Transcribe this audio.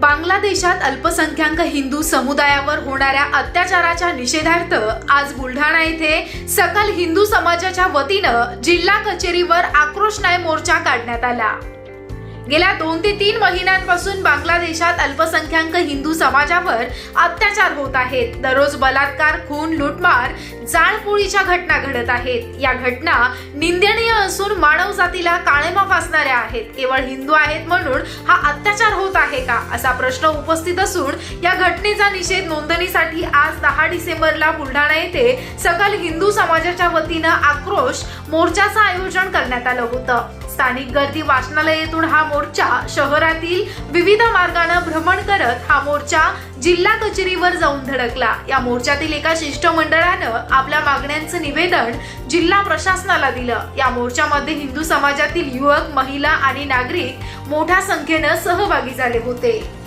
बांगलादेशात अल्पसंख्याक हिंदू समुदायावर होणाऱ्या अत्याचाराच्या निषेधार्थ आज बुलढाणा येथे सकल हिंदू समाजाच्या वतीनं जिल्हा कचेरीवर आक्रोश न्याय मोर्चा काढण्यात आला. गेल्या दोन ते तीन महिन्यांपासून बांगलादेशात अल्पसंख्याक हिंदू समाजावर अत्याचार होत आहेत. दररोज बलात्कार खून लुटमार जाळपोळीच्या घटना घडत आहेत. या घटना निंदनीय असून मानव जातीला काळेमा फासणाऱ्या आहेत. केवळ हिंदू आहेत म्हणून हा अत्याचार होत आहे का? असा प्रश्न उपस्थित असून या घटनेचा निषेध नोंदणीसाठी आज दहा डिसेंबरला बुलढाणा येथे सकल हिंदू समाजाच्या वतीनं आक्रोश मोर्चाचं आयोजन करण्यात आलं होतं. स्थानिक गर्दी वाचनालयातून हा मोर्चा शहरातील विविध मार्गानं भ्रमण करत हा मोर्चा जिल्हा कचेरीवर जाऊन धडकला. या मोर्चातील एका शिष्टमंडळानं आपल्या मागण्यांचं निवेदन जिल्हा प्रशासनाला दिलं. या मोर्चामध्ये हिंदू समाजातील युवक महिला आणि नागरिक मोठ्या संख्येनं सहभागी झाले होते.